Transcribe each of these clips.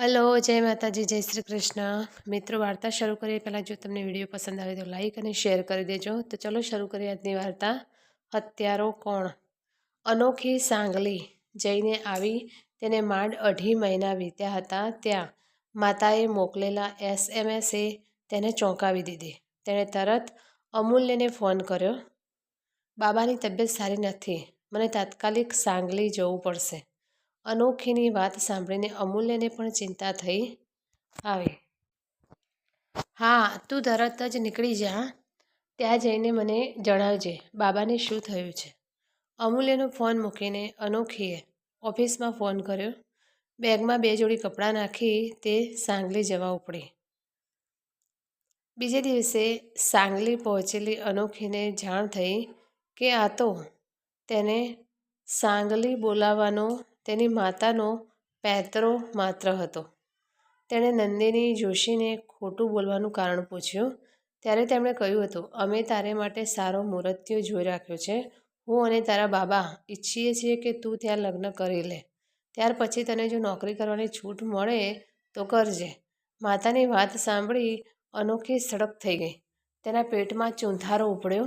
Hello, જય માતાજી, જય શ્રી કૃષ્ણ. મિત્રો, વાર્તા શરૂ કરીએ. પહેલાં જો તમને વીડિયો પસંદ આવે તો લાઈક અને શેર કરી દેજો. તો ચલો શરૂ કરીએ આજની વાર્તા. હત્યારો કોણ? અનોખી સાંગલી જઈને આવી. તેને માંડ અઢી મહિના વીત્યા હતા ત્યાં. માતાએ મોકલેલા એસએમએસે તેને ચોંકાવી દીધી. તેણે તરત અમૂલ્યને ફોન કર્યો, બાબાની તબિયત સારી નથી. મને તાત્કાલિક સાંગલી જવું પડશે. અનોખીની વાત સાંભળીને અમૂલ્યને પણ ચિંતા થઈ આવી. હા, તું તરત જ નીકળી જા. ત્યાં જઈને મને જણાવજે, બાબાને શું થયું છે. અમૂલ્યનો ફોન મૂકીને અનોખીએ ઓફિસમાં ફોન કર્યો. બેગમાં બે જોડી કપડાં નાખી તે સાંગલી જવા ઉપડી. બીજે દિવસે સાંગલી પહોંચેલી અનોખીને જાણ થઈ કે આ તો તેને સાંગલી બોલાવવાનો તેની માતાનો પેતરો માત્ર હતો. તેણે નંદિની જોશીને ખોટું બોલવાનું કારણ પૂછ્યું. ત્યારે તેમણે કહ્યું હતું, અમે તારે માટે સારો મુહૂર્ત્યો જોઈ રાખ્યો છે. હું અને તારા બાબા ઈચ્છીએ છીએ કે તું ત્યાં લગ્ન કરી લે. ત્યાર પછી તને જો નોકરી કરવાની છૂટ મળે તો કરજે. માતાની વાત સાંભળી અનોખી સડક થઈ ગઈ. તેના પેટમાં ચૂંથારો ઉપડ્યો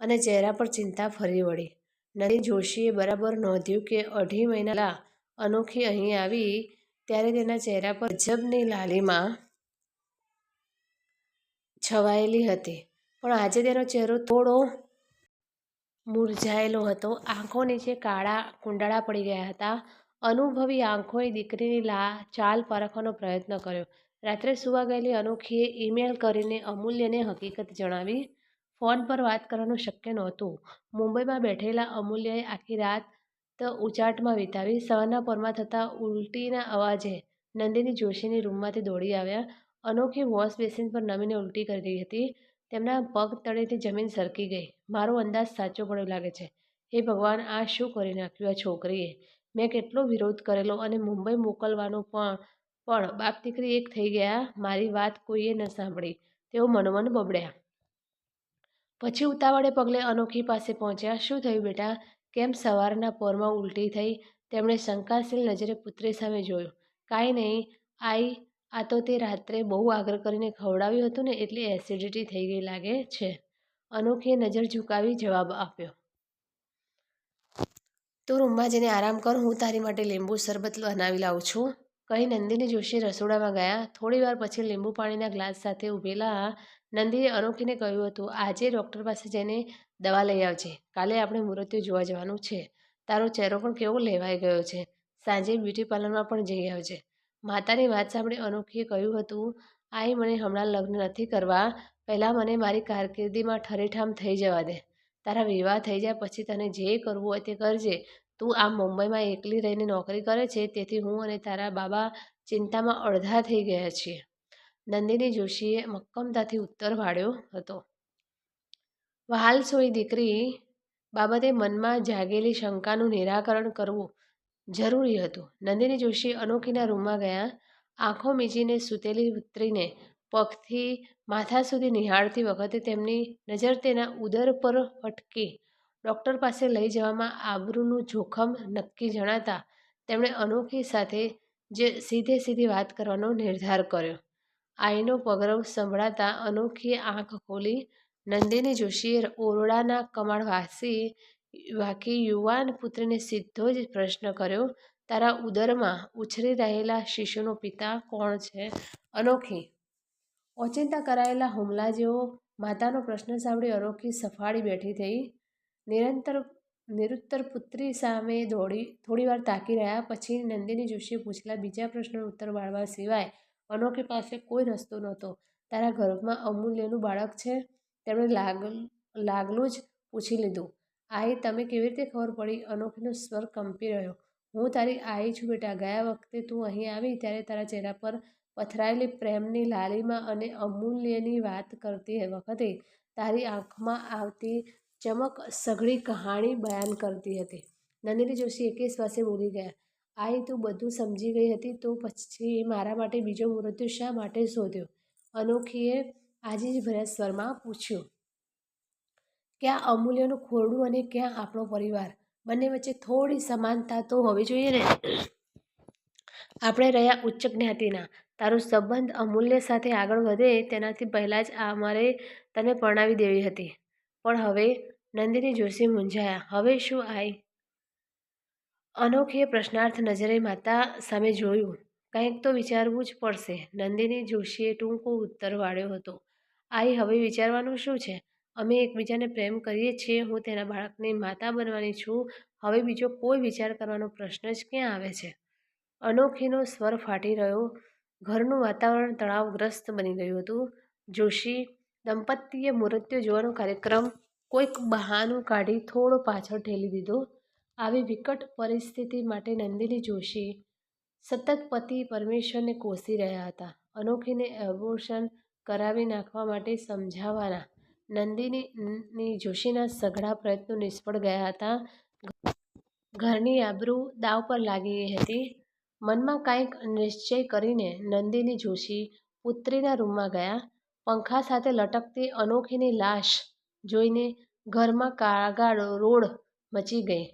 અને ચહેરા પર ચિંતા ફરી વળી. નદી જોશીએ બરાબર નોંધ્યું કે અઢી મહિના અનોખી અહીં આવી ત્યારે તેના ચહેરા પર ગજબની લાલીમાં છવાયેલી હતી. પણ આજે તેનો ચહેરો થોડો મુરઝાયેલો હતો. આંખો નીચે કાળા કુંડાળા પડી ગયા હતા. અનુભવી આંખોએ દીકરીની લા ચાલ પારખવાનો પ્રયત્ન કર્યો. રાત્રે સુવા ગયેલી અનોખીએ ઈમેલ કરીને અમૂલ્યને હકીકત જણાવી ફોન પર વાત કરવાનું શક્ય નહોતું. મુંબઈમાં બેઠેલા અમૂલ્યએ આખી રાત ઉચાટમાં વિતાવી, સવારના પરમાં થતાં ઉલટીના અવાજે નંદિની જોશીની રૂમમાંથી દોડી આવ્યા. અનોખી વોશ બેસિન પર નમીને ઉલટી કરી રહી હતી. તેમના પગ તળેથી જમીન સરકી ગઈ. મારો અંદાજ સાચો પડ્યો લાગે છે. હે ભગવાન, આ શું કરી નાખ્યું આ છોકરીએ? મેં કેટલો વિરોધ કરેલો અને મુંબઈ મોકલવાનો પણ પણ બાપ દીકરી એક થઈ ગયા. મારી વાત કોઈએ ન સાંભળી. તેઓ મનોમન બબડ્યા. પછી ઉતાવળે પગલે અનોખી પાસે પહોંચ્યા. શું થયું બેટા? કેમ સવારના પોરમાં ઉલટી થઈ? તેમણે શંકાશીલ નજરે પુત્રી સામે જોયું. કાંઈ નહીં, આઈ, આ તો તે રાત્રે બહુ આગ્રહ કરીને ખવડાવ્યું હતું ને એટલે એસિડિટી થઈ ગઈ લાગે છે. અનોખીએ નજર ઝુકાવી જવાબ આપ્યો. તું રૂમમાં જઈને આરામ કર, હું તારી માટે લીંબુ શરબત બનાવી લાવું છું. કહી નંદિની જોશી રસોડામાં ગયા. થોડીવાર પછી લીંબુ પાણીના ગ્લાસ સાથે ઊભેલા નંદીએ અનોખીને કહ્યું હતું, આજે ડૉક્ટર પાસે જઈને દવા લઈ આવજે. કાલે આપણે મૃત્યુ જોવા જવાનું છે. તારો ચહેરો પણ કેવો લેવાઈ ગયો છે. સાંજે બ્યુટી પાર્લરમાં પણ જઈ આવજે. માતાની વાત સાંભળી અનોખીએ કહ્યું હતું આઈ મને હમણાં લગ્ન નથી કરવા. પહેલાં મને મારી કારકિર્દીમાં ઠરેઠામ થઈ જવા દે. તારા વિવાહ થઈ જાય પછી તને જે કરવું હોય તે કરજે. તું આમ મુંબઈમાં એકલી રહીને નોકરી કરે છે, તેથી હું અને તારા બાબા ચિંતામાં અડધા થઈ ગયા છીએ. નંદિની જોશીએ મક્કમતાથી ઉત્તર વાળ્યો હતો. વહાલસોઈ દીકરી બાબતે મનમાં જાગેલી શંકાનું નિરાકરણ કરવું જરૂરી હતું. નંદિની જોશી અનોખીના રૂમમાં ગયા, આંખો મીચીને સૂતેલી પુત્રીને પગથી માથા સુધી નિહાળતી વખતે તેમની નજર તેના ઉદર પર અટકી ડૉક્ટર પાસે લઈ જવામાં આબરૂનું જોખમ નક્કી જણાતા તેમણે અનોખી સાથે જે સીધે સીધી વાત કરવાનો નિર્ધાર કર્યો. આઈનો પગરવ સંભળાતા અનોખી આંખ ખોલી નંદિની જોશીએ ઓરડાના કમાળવાસી વાકી યુવાન પુત્રીને સીધો જ પ્રશ્ન કર્યો, તારા ઉદરમાં ઉછરી રહેલા શિશુનો પિતા કોણ છે? અનોખી. ઓચિંતા કરાયેલા હુમલા જેવો માતાનો પ્રશ્ન સાંભળી અનોખી સફાળી બેઠી થઈ. નિરંતર, નિરુત્તર પુત્રી સામે દોડી થોડીવાર તાકી રહ્યા, પછી નંદિની જોશીએ પૂછેલા, બીજા પ્રશ્નનો ઉત્તર વાળવા સિવાય અનોખી પાસે કોઈ રસ્તો નહોતો. તારા ગર્ભમાં અમૂલ્યનું બાળક છે? તેમણે લાગ, લાગલું જ પૂછી લીધું. આઈ તમે કેવી રીતે ખબર પડી? અનોખીનો સ્વર કંપી રહ્યો. હું તારી આઈ છું બેટા. ગયા વખતે તું અહીં આવી ત્યારે તારા ચહેરા પર પથરાયેલી પ્રેમની લાલીમાં અને અમૂલ્યની વાત કરતી વખતે તારી આંખમાં આવતી ચમક સઘળી કહાણી બયાન કરતી હતી. નંદિની જોશી એકે શ્વાસે બોલી ગયા. આઈ તું બધું સમજી ગઈ હતી, તો પછી મારા માટે બીજો મૃત્યુ શા માટે શોધ્યો? અનોખીએ આજે જ ભરત સ્વરમાં પૂછ્યું. ક્યાં અમૂલ્યનું ખોરડું અને ક્યાં આપણો પરિવાર? બંને વચ્ચે થોડી સમાનતા તો હોવી જોઈએ ને? આપણે રહ્યા ઉચ્ચ જ્ઞાતિના. તારો સંબંધ અમૂલ્ય સાથે આગળ વધે તેનાથી પહેલાં જ અમારે તને પરણાવી દેવી હતી. પણ હવે નંદિની જોશી મૂંઝાયા. હવે શું આય? અનોખીએ પ્રશ્નાર્થ નજરે માતા સામે જોયું. કંઈક તો વિચારવું જ પડશે. નંદિની જોશીએ ટૂંકો ઉત્તર વાળ્યો હતો. આઈ, હવે વિચારવાનું શું છે? અમે એકબીજાને પ્રેમ કરીએ છીએ, હું તેના બાળકની માતા બનવાની છું. હવે બીજો કોઈ વિચાર કરવાનો પ્રશ્ન જ ક્યાં આવે છે? અનોખીનો સ્વર ફાટી રહ્યો. ઘરનું વાતાવરણ તણાવગ્રસ્ત બની ગયું હતું. જોશી, દંપતીએ મૃત્યુ જોવાનો કાર્યક્રમ કોઈક બહાનું કાઢી થોડો પાછળ ઠેલી દીધો. આવી વિકટ પરિસ્થિતિ માટે નંદિની જોશી સતત પતિ પરમેશ્વરને કોસી રહ્યા હતા. અનોખીને એબોર્શન કરાવી નાખવા માટે સમજાવવાના નંદિની જોશીના સઘળા પ્રયત્નો નિષ્ફળ ગયા હતા. ઘરની આબરૂ દાવ પર લાગી હતી. મનમાં કાંઈક નિશ્ચય કરીને નંદિની જોશી પુત્રીના રૂમમાં ગયા. પંખા સાથે લટકતી અનોખીની લાશ જોઈને ઘરમાં કાળગાળ રોડ મચી ગઈ.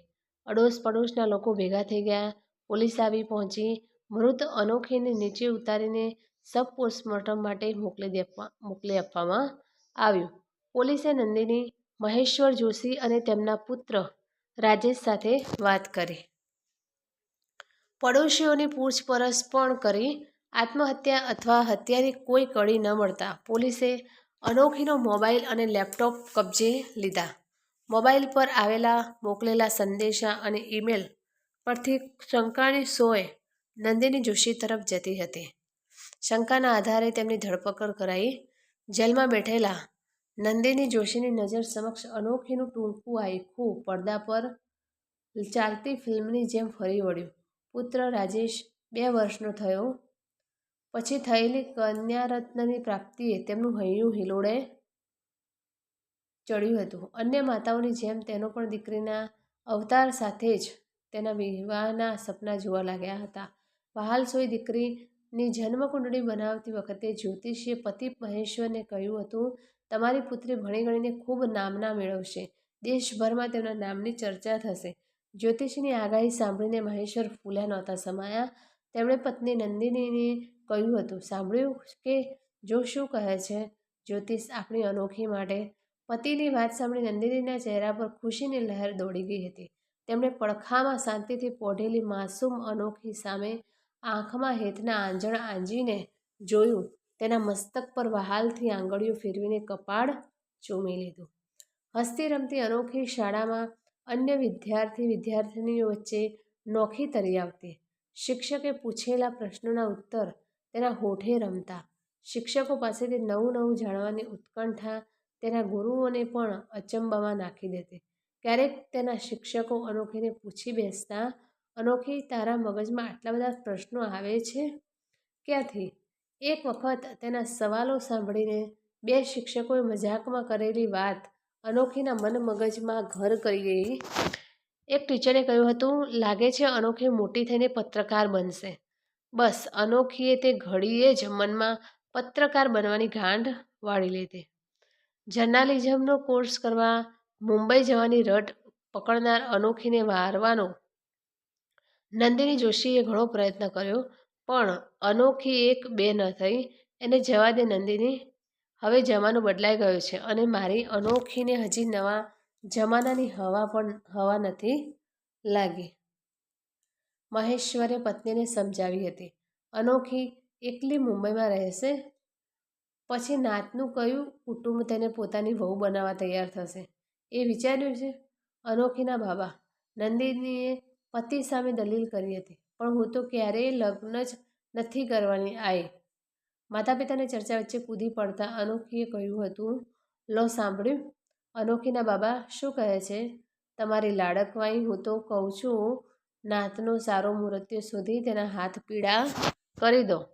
અડોશ પડોશના લોકો ભેગા થઈ ગયા. પોલીસ આવી પહોંચી. મૃત અનોખીને નીચે ઉતારીને સબ પોસ્ટમોર્ટમ માટે મોકલી દેવા મોકલી આપવામાં આવ્યું. પોલીસે નંદિની, મહેશ્વર જોશી અને તેમના પુત્ર રાજેશ સાથે વાત કરી. પડોશીઓની પૂછપરછ પણ કરી. આત્મહત્યા અથવા હત્યાની કોઈ કડી ન મળતા પોલીસે અનોખીનો મોબાઈલ અને લેપટોપ કબજે લીધા. મોબાઈલ પર આવેલા, મોકલેલા સંદેશા અને ઈમેલ પરથી શંકાની સોય નંદિની જોશી તરફ જતી હતી. શંકાના આધારે તેમની ધરપકડ કરાઈ. જેલમાં બેઠેલા નંદિની જોશીની નજર સમક્ષ અનોખીનું ટૂંકું આખું પડદા પર ચાલતી ફિલ્મની જેમ ફરી વળ્યું. પુત્ર રાજેશ બે વર્ષનો થયો. પછી થયેલી કન્યારત્નની પ્રાપ્તિએ તેમનું હૈયું હિલોડે ચડ્યું હતું. અન્ય માતાઓની જેમ તેનો પણ દીકરીના અવતાર સાથે જ તેના વિવાહના સપના જોવા લાગ્યા હતા. વહાલસોઈ દીકરીની જન્મકુંડળી બનાવતી વખતે જ્યોતિષીએ પતિ મહેશ્વરને કહ્યું હતું, તમારી પુત્રી ભણી ગણીને ખૂબ નામના મેળવશે. દેશભરમાં તેમના નામની ચર્ચા થશે. જ્યોતિષીની આગાહી સાંભળીને મહેશ્વર ફૂલ્યા નહોતા સમાયા. તેમણે પત્ની નંદિનીને કહ્યું હતું, સાંભળ્યું કે જો શું કહે છે, જ્યોતિષ આપણી અનોખી માટે પતિની વાત સાંભળી નંદિનીના ચહેરા પર ખુશીની લહેર દોડી ગઈ હતી. તેમણે પડખામાં શાંતિથી પોઢેલી માસૂમ અનોખી સામે આંખમાં હેતના આંજણ આંજીને જોયું. તેના મસ્તક પર વહાલથી આંગળીઓ ફેરવીને કપાળ ચૂમી લીધું. હસતી રમતી અનોખી શાળામાં અન્ય વિદ્યાર્થી વિદ્યાર્થીનીઓ વચ્ચે નોખી તરી આવતી. શિક્ષકે પૂછેલા પ્રશ્નોના ઉત્તર તેના હોઠે રમતા. શિક્ષકો પાસેથી નવું નવું જાણવાની ઉત્કંઠા તેના ગુરુઓને પણ અચંબામાં નાખી દેતી. ક્યારેક તેના શિક્ષકો અનોખીને પૂછી બેસતા, અનોખી, તારા મગજમાં આટલા બધા પ્રશ્નો આવે છે? ક્યાંથી? એક વખત તેના સવાલો સાંભળીને બે શિક્ષકોએ મજાકમાં કરેલી વાત અનોખીના મન મગજમાં ઘર કરી ગઈ. એક ટીચરે કહ્યું હતું, લાગે છે અનોખી મોટી થઈને પત્રકાર બનશે. બસ, અનોખીએ તે ઘડીએ જ મનમાં પત્રકાર બનવાની ગાંઠ વાળી લીધી જર્નાલિઝમનો કોર્સ કરવા મુંબઈ જવાની રટ પકડનાર અનોખીને વારવાનો. નંદિની જોશીએ ઘણો પ્રયત્ન કર્યો, પણ અનોખી એક બે ન થઈ, એને જવા દે નંદિની. હવે જમાનો બદલાઈ ગયો છે અને મારી અનોખીને હજી નવા જમાનાની હવા પણ, હવા નથી લાગી. મહેશ્વરે પત્નીને સમજાવી હતી, અનોખી એકલી મુંબઈમાં રહેશે? પછી નાતનું કયું કુટુંબ તેને પોતાની વહુ બનાવવા તૈયાર થશે? એ વિચાર્યું છે? અનોખીના બાબા. નંદિનીએ પતિ સામે દલીલ કરી હતી. પણ હું તો ક્યારેય લગ્ન જ નથી કરવાની આઈ. માતા પિતાની ચર્ચા વચ્ચે કૂદી પડતા અનોખીએ કહ્યું હતું, લો, સાંભળ્યું? અનોખીના બાબા શું કહે છે? તમારી લાડકવાઈ હું તો કહું છું, નાતનો સારો મૃત્યુ સુધી તેના હાથ પીડા કરી દો.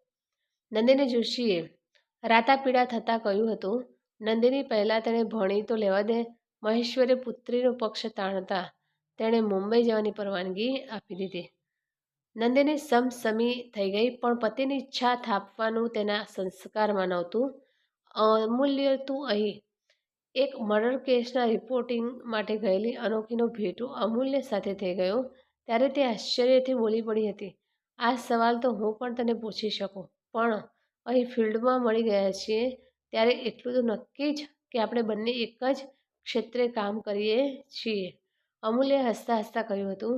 નંદિની જોશીએ રાતા પીડા થતાં કહ્યું હતું, નંદિની, પહેલાં તેણે ભણી તો લેવા દે, મહેશ્વરે પુત્રીનો પક્ષ તાણતા, તેણે મુંબઈ જવાની પરવાનગી આપી દીધી. નંદિની સમસમી થઈ ગઈ, પણ પતિની ઈચ્છા થાપવાનું તેના સંસ્કારમાં નહોતું. અમૂલ્ય, તું અહીં. એક મર્ડર કેસના રિપોર્ટિંગ માટે ગયેલી અનોખીનો ભેટો અમૂલ્ય સાથે થઈ ગયો, ત્યારે તે આશ્ચર્યથી બોલી પડી હતી, આ સવાલ તો હું પણ તને પૂછી શકું, પણ અહીં ફિલ્ડમાં મળી ગયા છીએ, ત્યારે એટલું તો નક્કી જ કે આપણે બંને એક જ ક્ષેત્રે કામ કરીએ છીએ. અમૂલ્યે હસતા હસતા કહ્યું હતું.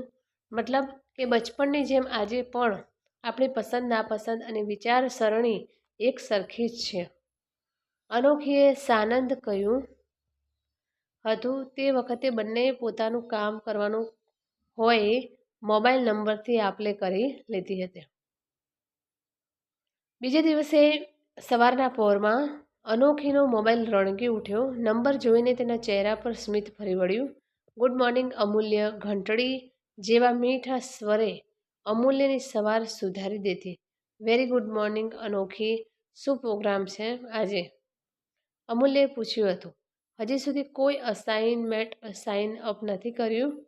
મતલબ કે બચપણની જેમ આજે પણ આપણી પસંદ, નાપસંદ અને વિચારસરણી એક સરખી જ છે. અનોખીએ સાનંદ કહ્યું હતું, તે વખતે બંને પોતાનું કામ કરવાનું હોય, મોબાઈલ નંબરથી આપલે કરી લીધી હતી. બીજે દિવસે સવારના પહોરમાં અનોખીનો મોબાઈલ રણકી ઉઠ્યો. નંબર જોઈને તેના ચહેરા પર સ્મિત ફરી વળ્યું. ગુડ મોર્નિંગ, અમૂલ્ય. ઘંટડી જેવા મીઠા સ્વરે અમૂલ્યની સવાર સુધારી દેતી. વેરી ગુડ મોર્નિંગ, અનોખી. શું પ્રોગ્રામ છે આજે? અમૂલ્યએ પૂછ્યું હતું. હજી સુધી કોઈ અસાઇનમેન્ટ સાઇન અપ નથી કર્યું?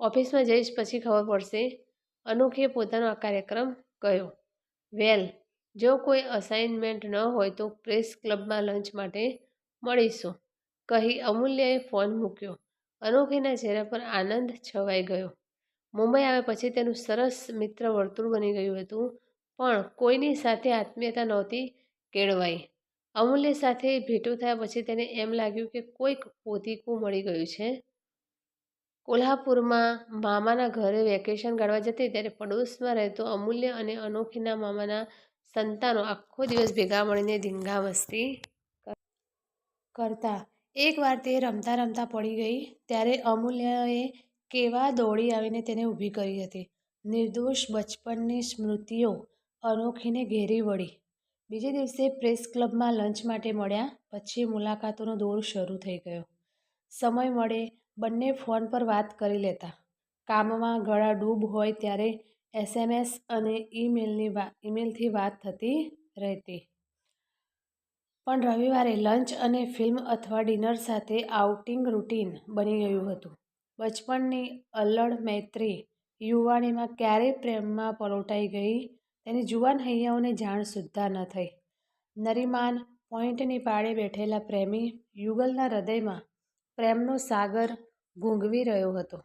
ઓફિસમાં જઈશ પછી ખબર પડશે. અનોખીએ પોતાનો આ કાર્યક્રમ કહ્યો. વેલ જો કોઈ અસાઇનમેન્ટ ન હોય તો પ્રેસ ક્લબમાં લંચ માટે મળીશું. કહી અમૂલ્યએ ફોન મૂક્યો. અનોખીના ચહેરા પર આનંદ છવાઈ ગયો. મુંબઈ આવ્યા પછી તેનું સરસ મિત્ર વર્તુળ બની ગયું હતું, પણ કોઈની સાથે આત્મીયતા નહોતી કેળવાઈ. અમૂલ્ય સાથે ભેટો થયા પછી તેને એમ લાગ્યું કે કોઈક પોતીકું મળી ગયું છે. કોલ્હાપુરમાં મામાના ઘરે વેકેશન ગાળવા જતી, ત્યારે પડોશમાં રહેતો અમૂલ્ય અને અનોખીના મામાના સંતાનો આખો દિવસ ભેગા મળીને ધીંગા મસ્તી કરતા. એકવાર તે રમતા રમતા પડી ગઈ, ત્યારે અમૂલ્યએ કેવા દોડી આવીને તેને ઊભી કરી હતી. નિર્દોષ બચપનની સ્મૃતિઓ અનોખીને ઘેરી વળી. બીજે દિવસે પ્રેસ ક્લબમાં લંચ માટે મળ્યા, પછી મુલાકાતોનો દોર શરૂ થઈ ગયો. સમય મળે, બંને ફોન પર વાત કરી લેતા. કામમાં ગળા ડૂબ હોય ત્યારે એસએમએસ અને ઈમેલની વાત ઈમેલથી વાત થતી રહેતી. પણ રવિવારે લંચ અને ફિલ્મ અથવા ડિનર સાથે આઉટિંગ રૂટીન બની ગયું હતું. બચપણની અલ્લડ મૈત્રી યુવાનીમાં ક્યારે પ્રેમમાં પલોટાઈ ગઈ તેની જુવાન હૈયાઓને જાણ સુદ્ધા ન થઈ. નરીમાન પોઈન્ટની પાળે બેઠેલા પ્રેમી યુગલના હૃદયમાં પ્રેમનો સાગર ઘૂંઘવી રહ્યો હતો.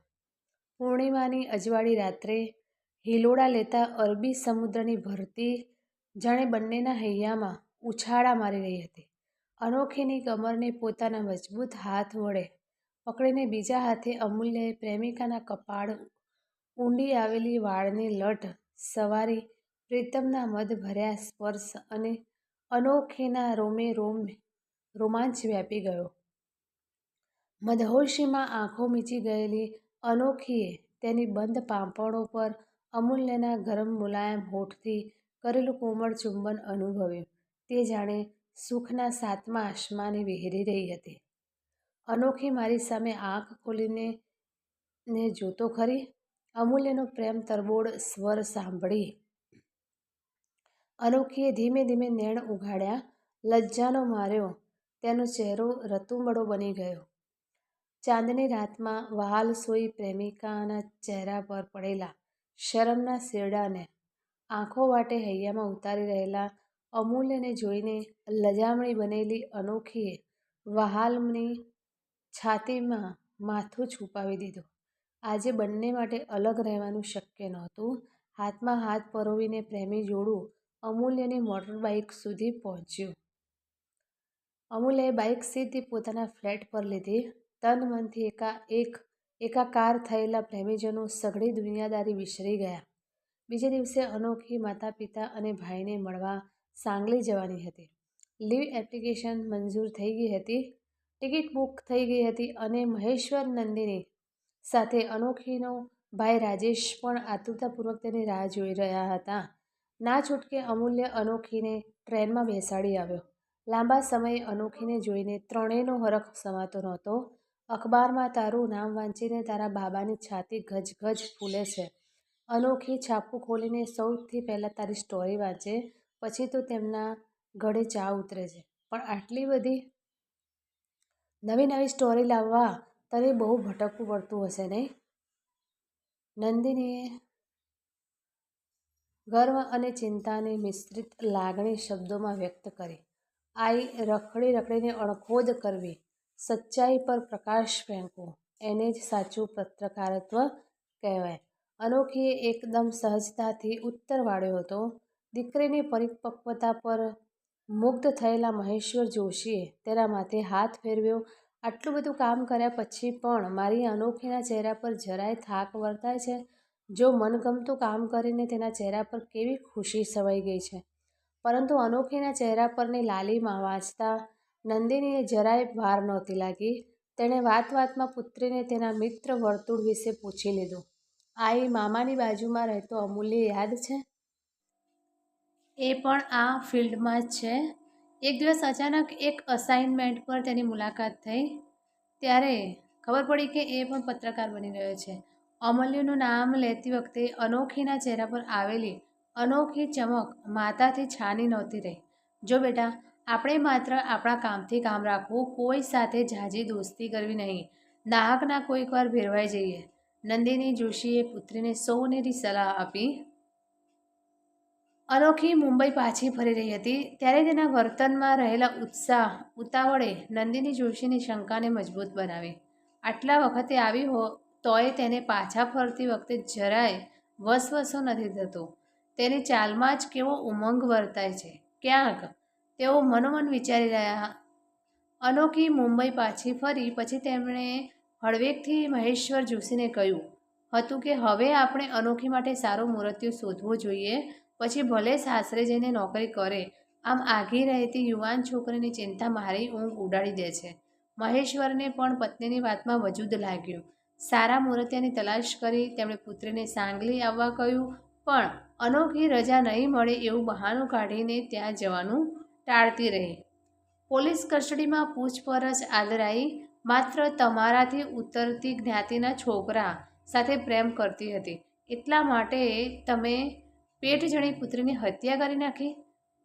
પૂર્ણિમાની અજવાળી રાત્રે હિલોડા લેતા અરબી સમુદ્રની ભરતી જાણે બંનેના હૈયામાં ઉછાળા મારી રહી હતી. અનોખીની કમરને પોતાના મજબૂત હાથ વડે પકડીને બીજા હાથે અમૂલ્યએ પ્રેમિકાના કપાળ ઊંડી આવેલી વાળની લટ સવારી પ્રીતમના મધ ભર્યા સ્પર્શ અને અનોખીના રોમે રોમ રોમાંચ વ્યાપી ગયો. મધહોશીમાં આંખો મીચી ગયેલી અનોખીએ તેની બંધ પાંપણો પર અમૂલ્યના ગરમ મુલાયમ હોઠથી કરેલું કોમળ ચુંબન અનુભવ્યું. તે જાણે સુખના સાતમા આસમાને વિહેરી રહી હતી. અનોખી મારી સામે આંખ ખોલીને ને જોતો ખરી? અમૂલ્યનો પ્રેમ તરબોળ સ્વર સાંભળી. અનોખીએ ધીમે ધીમે નેણ ઉઘાડ્યા, લજ્જાનો માર્યો, તેનો ચહેરો રતુંબડો બની ગયો. ચાંદની રાતમાં વહાલ સોઈ પ્રેમિકાના ચહેરા પર પડેલા શરમના શેરડાને આંખો વાટે હૈયામાં ઉતારી રહેલા અમૂલ્યને જોઈને લજામણી બનેલી અનોખીએ વહાલની છાતીમાં માથું છુપાવી દીધું. આજે બંને માટે અલગ રહેવાનું શક્ય નહોતું. હાથમાં હાથ પરોવીને પ્રેમી જોડું અમૂલ્યની મોટરબાઇક સુધી પહોંચ્યું. અમૂલ્યએ બાઇક સીધી પોતાના ફ્લેટ પર લીધી. તન મનથી એકા એક એકાકાર થયેલા પ્રેમીજનો સઘળી દુનિયાદારી વિસરી ગયા. બીજે દિવસે અનોખી માતા પિતા અને ભાઈને મળવા સાંગલી જવાની હતી. લીવ એપ્લિકેશન મંજૂર થઈ ગઈ હતી, ટિકિટ બુક થઈ ગઈ હતી અને મહેશ્વર નંદિની સાથે અનોખીનો ભાઈ રાજેશ પણ આતુરતાપૂર્વક તેની રાહ જોઈ રહ્યા હતા. ના છૂટકે અમૂલ્ય અનોખીને ટ્રેનમાં બેસાડી આવ્યો. લાંબા સમયે અનોખીને જોઈને ત્રણેયનો હરખ સમાતો નહોતો. અખબારમાં તારું નામ વાંચીને તારા બાબાની છાતી ગજ ગજ ફૂલે છે. અનોખી છાપું ખોલીને સૌથી પહેલાં તારી સ્ટોરી વાંચે, પછી તો તેમના ગળે ચા ઉતરે છે. પણ આટલી બધી નવી નવી સ્ટોરી લાવવા તને બહુ ભટકવું પડતું હશે નહીં? નંદિનીએ ગર્વ અને ચિંતાની મિશ્રિત લાગણી શબ્દોમાં વ્યક્ત કરી. આઈ રખડી રખડીને અણખોદ કરવી. સચ્ચાઈ પર પ્રકાશ ફેંકવો એને જ સાચું પત્રકારત્વ કહેવાય અનોખીએ એકદમ સહજતાથી ઉત્તર વાળ્યો હતો. દીકરીની પરિપક્વતા પર મુગ્ધ થયેલા મહેશ્વર જોશીએ તેના માથે હાથ ફેરવ્યો. આટલું બધું કામ કર્યા પછી પણ મારી અનોખીના ચહેરા પર જરાય થાક વર્તાય છે? જો મનગમતું કામ કરીને તેના ચહેરા પર કેવી ખુશી સવાઈ ગઈ છે. પરંતુ અનોખીના ચહેરા પરની લાલીમાં વાંચતા નંદિનીને જરાય વાર નહોતી લાગી. તેણે વાત વાતમાં પુત્રીને તેના મિત્ર વર્તુળ વિશે પૂછી લીધું. આ એ મામાની બાજુમાં રહેતો અમૂલ્ય યાદ છે? એ પણ આ ફિલ્ડમાં જ છે." એક દિવસ અચાનક એક અસાઇનમેન્ટ પર તેની મુલાકાત થઈ. ત્યારે ખબર પડી કે એ પણ પત્રકાર બની રહ્યો છે. અમૂલ્યનું નામ લેતી વખતે અનોખીના ચહેરા પર આવેલી અનોખી ચમક માતાથી છાની નહોતી રહી. "જો બેટા, આપણે માત્ર આપણા કામથી કામ રાખવું. કોઈ સાથે ઝાઝી દોસ્તી કરવી નહીં. નાહકના કોઈકવાર ભેરવાઈ જઈએ." નંદિની જોશીએ પુત્રીને સૌનેરી સલાહ આપી. અનોખી મુંબઈ પાછી ફરી રહી હતી ત્યારે તેના વર્તનમાં રહેલા ઉત્સાહ, ઉતાવળે નંદિની જોશીની શંકાને મજબૂત બનાવી. આટલા વખતે આવી હો, તોય તેને પાછા ફરતી વખતે જરાય વસવસો નથી થતો. તેની ચાલમાં જ કેવો ઉમંગ વર્તાય છે. ક્યાંક તેઓ મનોમન વિચારી રહ્યા. અનોખી મુંબઈ પાછી ફરી, પછી તેમણે હળવેકથી મહેશ્વર જોશીને કહ્યું, હતું કે હવે આપણે અનોખી માટે સારો મૃત્યુ શોધવો જોઈએ. પછી ભલે સાસરે જઈને નોકરી કરે. આમ આઘી રહેતી યુવાન છોકરીની ચિંતા મારી ઊંઘ ઉડાડી દે છે. મહેશ્વરને પણ પત્નીની વાતમાં વજૂદ લાગ્યું. સારા મૂરતિયાની તલાશ કરી તેમણે પુત્રીને સાંગલી આવવા કહ્યું. પણ અનોખી રજા નહીં મળે એવું બહાનું કાઢીને ત્યાં જવાનું ટાળતી રહી. પોલીસ કસ્ટડીમાં પૂછપરછ આદરાઈ. માત્ર તમારાથી ઉતરતી જ્ઞાતિના છોકરા સાથે પ્રેમ કરતી હતી એટલા માટે તમે પેટજણી પુત્રીની હત્યા કરી નાખી?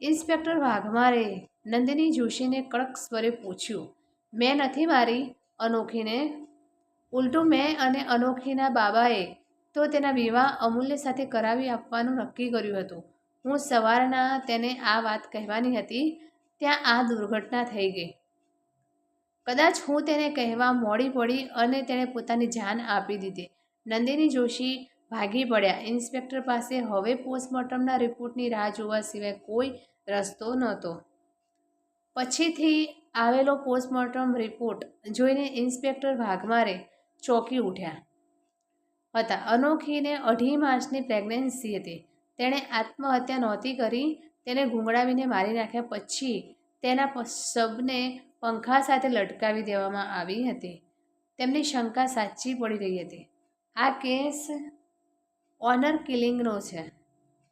ઇન્સ્પેક્ટર વાઘમારે નંદિની જોશીને કડક સ્વરે પૂછ્યું. મેં નથી મારી અનોખીને. ઉલટું મેં અને અનોખીના બાબાએ તો તેના વિવાહ અમૂલ્ય સાથે કરાવી આપવાનું નક્કી કર્યું હતું. હું સવારના તેને આ વાત કહેવાની હતી, ત્યાં આ દુર્ઘટના થઈ ગઈ. કદાચ હું તેને કહેવા મોડી પડી અને તેણે પોતાની જાન આપી દીધી. નંદિની જોશી ભાગી પડ્યા. ઇન્સ્પેક્ટર પાસે હવે પોસ્ટમોર્ટમના રિપોર્ટની રાહ જોવા સિવાય કોઈ રસ્તો નહોતો. પછીથી આવેલો પોસ્ટમોર્ટમ રિપોર્ટ જોઈને ઇન્સ્પેક્ટર વાઘમારે ચોંકી ઉઠ્યા હતા. અનોખીને અઢી માસની પ્રેગ્નન્સી હતી. તેણે આત્મહત્યા નહોતી કરી. તેને ગુંગળાવીને મારી નાખ્યા પછી તેના શબને પંખા સાથે લટકાવી દેવામાં આવી હતી. તેમની શંકા સાચી પડી રહી હતી. આ કેસ ઓનર કિલિંગનો છે.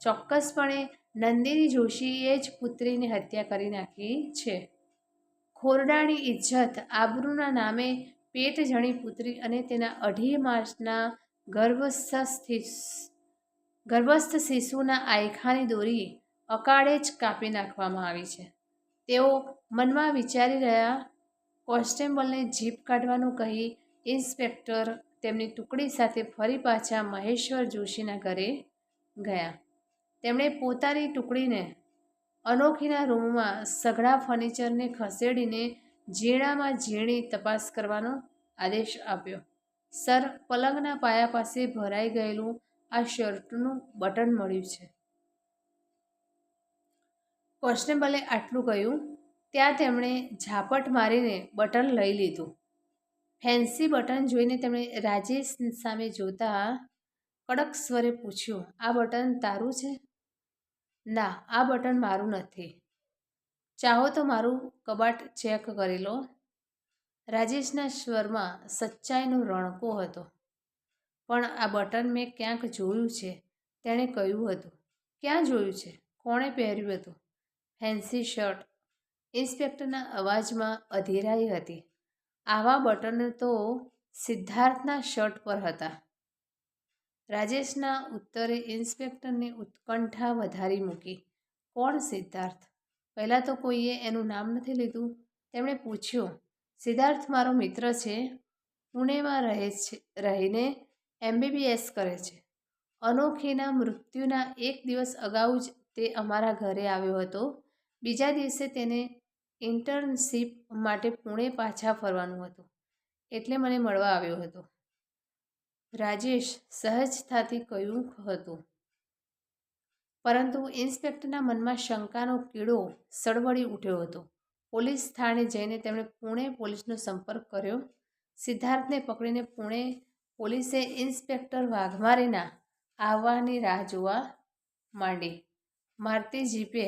ચોક્કસપણે નંદિની જોશીએ જ પુત્રીની હત્યા કરી નાખી છે. ખોરડાની ઇજ્જત આબરૂના નામે પેટ જણી પુત્રી અને તેના અઢી માસના ગર્ભસ્થ શિશુના આયખાની દોરી અકાળે જ કાપી નાખવામાં આવી છે. તેઓ મનમાં વિચારી રહ્યા. કોન્સ્ટેબલને જીપ કાઢવાનું કહી ઇન્સ્પેક્ટર તેમની ટુકડી સાથે ફરી પાછા મહેશ્વર જોશીના ઘરે ગયા. તેમણે પોતાની ટુકડીને અનોખીના રૂમમાં સઘળા ફર્નિચરને ખસેડીને ઝીણામાં ઝીણી તપાસ કરવાનો આદેશ આપ્યો. સર, પલંગના પાયા પાસે ભરાઈ ગયેલું આ શર્ટનું બટન મળ્યું છે. કોન્સ્ટેબલે આટલું કહ્યું ત્યાં તેમણે ઝાપટ મારીને બટન લઈ લીધું. ફેન્સી બટન જોઈને તેમણે રાજેશ સામે જોતા કડક સ્વરે પૂછ્યું. આ બટન તારું છે? ના, આ બટન મારું નથી. ચાહો તો મારું કબાટ ચેક કરી લો. રાજેશના સ્વરમાં સચ્ચાઈનો રણકો હતો. પણ આ બટન મેં ક્યાંક જોયું છે તેણે કહ્યું હતું. ક્યાં જોયું છે? કોણે પહેર્યું હતું? Fancy shirt? ઇન્સ્પેક્ટરના અવાજમાં અધીરાઈ હતી. આવા બટન તો સિદ્ધાર્થના શર્ટ પર હતા. રાજેશના ઉત્તરે ઇન્સ્પેક્ટરને ઉત્કંઠા વધારી મૂકી. કોણ સિદ્ધાર્થ? પહેલાં તો કોઈએ એનું નામ નથી લીધું. તેમણે પૂછ્યું. સિદ્ધાર્થ મારો મિત્ર છે. પુણેમાં રહીને એમબીબીએસ કરે છે. અનોખીના મૃત્યુના એક દિવસ અગાઉ જ તે અમારા ઘરે આવ્યો હતો. બીજા દિવસે તેને ઇન્ટર્નશીપ માટે પુણે પાછા ફરવાનું હતું એટલે મને મળવા આવ્યો હતો. રાજેશ સહજતાથી કહ્યું હતું પરંતુ ઇન્સ્પેક્ટરના મનમાં શંકાનો કીડો સળવળી ઉઠ્યો હતો પોલીસ થાણે જઈને તેમણે પુણે પોલીસનો સંપર્ક કર્યો સિદ્ધાર્થને પકડીને પુણે પોલીસે ઇન્સ્પેક્ટર વાઘમારીના આવવાની રાહ જોવા માંડી. મારતી જીપે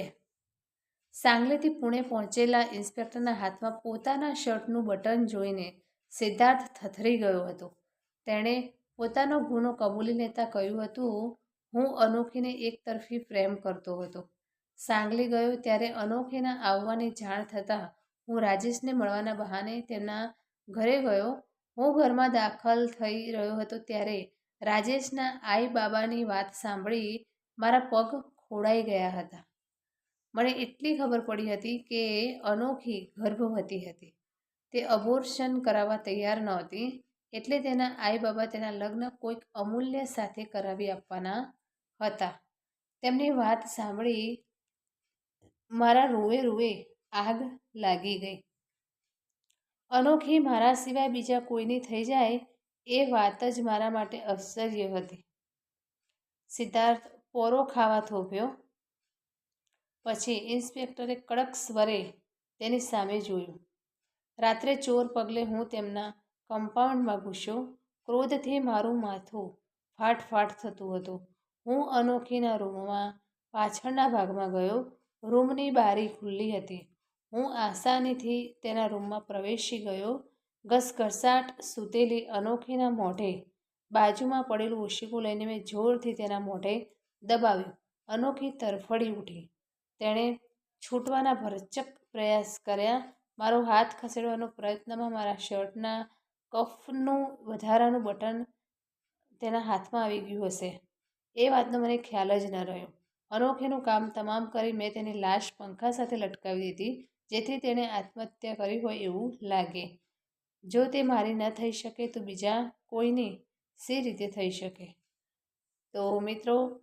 સાંગલીથી પુણે પહોંચેલા ઇન્સ્પેક્ટરના હાથમાં પોતાના શર્ટનું બટન જોઈને સિદ્ધાર્થ થથરી ગયો હતો. તેણે પોતાનો ગુનો કબૂલી લેતા કહ્યું હતું, હું અનોખીને એકતરફી પ્રેમ કરતો હતો. સાંગલી ગયો ત્યારે અનોખીના આવવાની જાણ થતાં હું રાજેશને મળવાના બહાને તેમના ઘરે ગયો હું ઘરમાં દાખલ થઈ રહ્યો હતો ત્યારે રાજેશના આઈ બાબાની વાત સાંભળી મારા પગ ખોડાઈ ગયા હતા. મને એટલી ખબર પડી હતી કે અનોખી ગર્ભવતી હતી. તે અબોર્શન કરાવવા તૈયાર નહોતી એટલે તેના આઈ બાબા તેના લગ્ન કોઈક અમૂલ્ય સાથે કરાવી આપવાના હતા. તેમની વાત સાંભળી મારા રૂએ રૂએ આગ લાગી ગઈ. અનોખી મારા સિવાય બીજા કોઈની થઈ જાય એ વાત જ મારા માટે આશ્ચર્ય હતી. સિદ્ધાર્થ પોરો ખાવા થોભ્યો. પછી ઇન્સ્પેક્ટરે કડક સ્વરે તેની સામે જોયું. રાત્રે ચોર પગલે હું તેમના કમ્પાઉન્ડમાં ઘૂસ્યો. ક્રોધથી મારું માથું ફાટ ફાટ થતું હતું. હું અનોખીના રૂમમાં પાછળના ભાગમાં ગયો. રૂમની બારી ખુલ્લી હતી. હું આસાનીથી તેના રૂમમાં પ્રવેશી ગયો ઘસઘસાટ સૂતેલી અનોખીના મોઢે, બાજુમાં પડેલું ઓશીકું લઈને મેં જોરથી તેના મોઢે દબાવ્યું, અનોખી તરફડી ઉઠી. તેણે છૂટવાના ભરચક પ્રયાસ કર્યા, મારો હાથ ખસેડવાનો પ્રયત્નમાં મારા શર્ટના કફનું વધારાનું બટન તેના હાથમાં આવી ગયું હશે. એ વાતનો મને ખ્યાલ જ ન રહ્યો. અનોખીનું કામ તમામ કરી મેં તેની લાશ પંખા સાથે લટકાવી દીધી જેથી તેણે આત્મહત્યા કરી હોય એવું લાગે. જો તે મારી ન થઈ શકે તો બીજા કોઈની સી રીતે થઈ શકે? તો મિત્રો,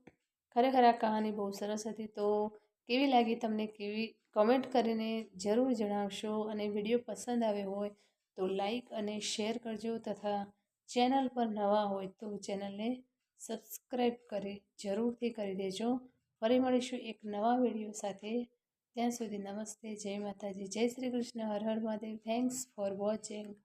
ખરેખર આ કહાની બહુ સરસ હતી. તો કેવી લાગી તમને? કેવી કમેન્ટ કરીને જરૂર જણાવશો. અને વીડિયો પસંદ આવ્યો હોય તો લાઈક અને શેર કરજો. તથા ચેનલ પર નવા હોય તો ચેનલને સબસ્ક્રાઈબ કરી જરૂરથી કરી દેજો. ફરી મળીશું એક નવા વીડિયો સાથે. ત્યાં સુધી નમસ્તે જય માતાજી. જય Shri Krishna. Har Har Mahadev. Thanks for watching